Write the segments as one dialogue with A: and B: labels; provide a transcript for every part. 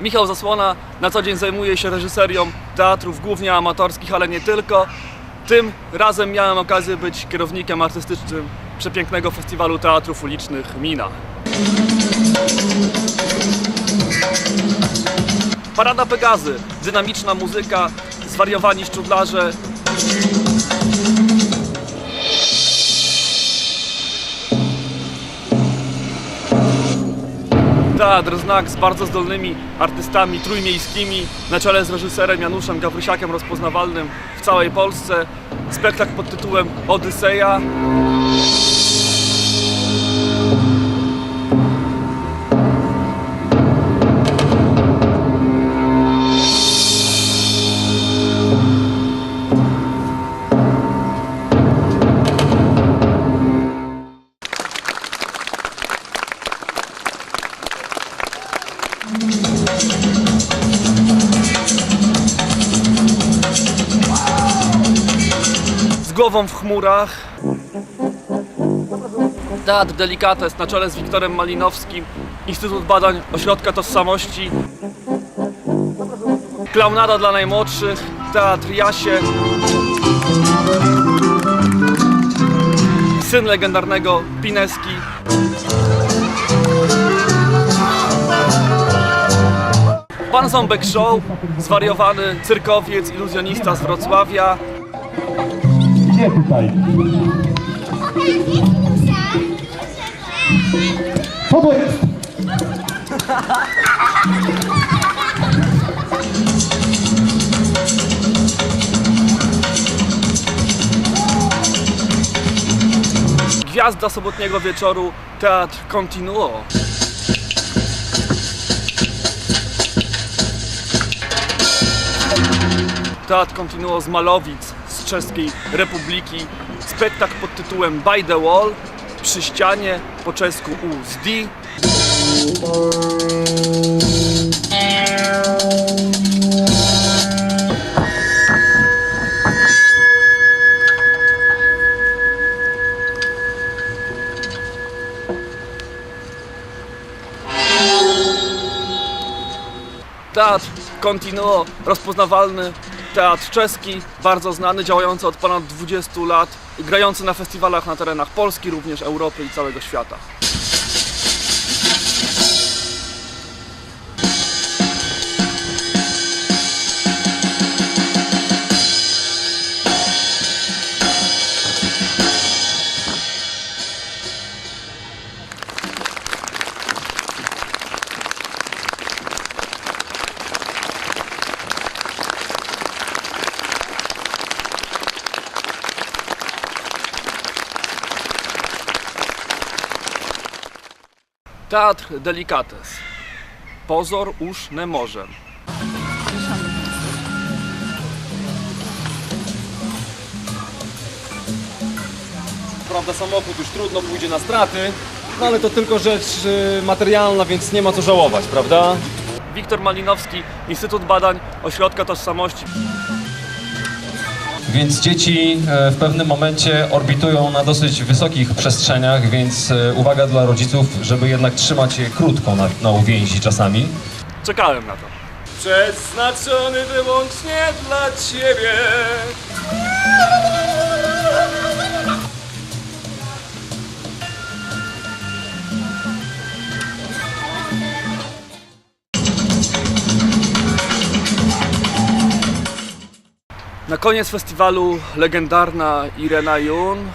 A: Michał Zasłona na co dzień zajmuje się reżyserią teatrów, głównie amatorskich, ale nie tylko. Tym razem miałem okazję być kierownikiem artystycznym przepięknego festiwalu teatrów ulicznych Mina. Parada Pegazy, dynamiczna muzyka, zwariowani szczudlarze. Teatr Znak z bardzo zdolnymi artystami trójmiejskimi, na czele z reżyserem Januszem Gawrysiakiem, rozpoznawalnym w całej Polsce. Spektakl pod tytułem Odyseja. Głową w chmurach. Teatr Delikates na czele z Wiktorem Malinowskim, Instytut Badań Ośrodka Tożsamości, Klaunada dla najmłodszych, Teatr Jasie, syn legendarnego Pineski. Pan Ząbek Show, zwariowany cyrkowiec, iluzjonista z Wrocławia,
B: Nie tutaj. Co?
A: Gwiazda sobotniego wieczoru, Teatr Continuo. Teatr Continuo z Malowic, Czeskiej Republiki. Spektakl pod tytułem By the Wall, przy ścianie, po czesku USD. Teatr Continuo, rozpoznawalny teatr czeski, bardzo znany, działający od ponad 20 lat, grający na festiwalach na terenach Polski, również Europy i całego świata. Teatr Delikates. Pozor uż nie może.
C: Prawda, samochód już trudno pójdzie na straty, no ale to tylko rzecz y, materialna, więc nie ma co żałować, prawda?
A: Wiktor Malinowski, Instytut Badań Ośrodka Tożsamości.
D: Więc dzieci e, w pewnym momencie orbitują na dosyć wysokich przestrzeniach, więc e, uwaga dla rodziców, żeby jednak trzymać je krótko na, na uwięzi czasami.
A: Czekałem na to.
C: Przeznaczony wyłącznie dla Ciebie.
A: Na koniec festiwalu legendarna Irena Jun.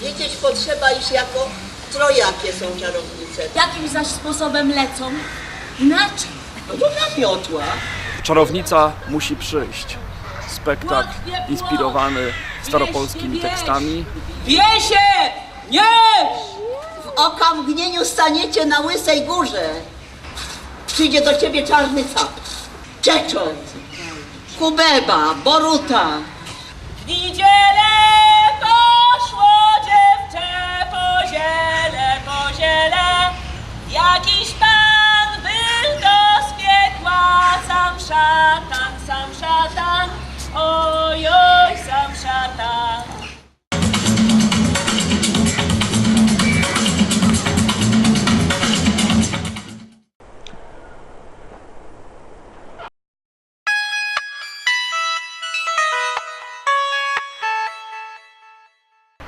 E: Wiedzieć potrzeba, iż jako trojakie są czarownice.
F: Jakim zaś sposobem lecą? Inaczej.
E: No to namiotła.
A: Czarownica musi przyjść. Spektakl inspirowany staropolskimi tekstami.
E: Wiesie! Nie! W okamgnieniu staniecie na Łysej Górze. Przyjdzie do ciebie czarny cap. Czeczot. Kubeba, Boruta.
F: W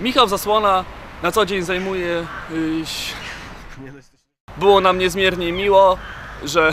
A: Michał Zasłona na co dzień zajmuje... y, Było nam niezmiernie miło, że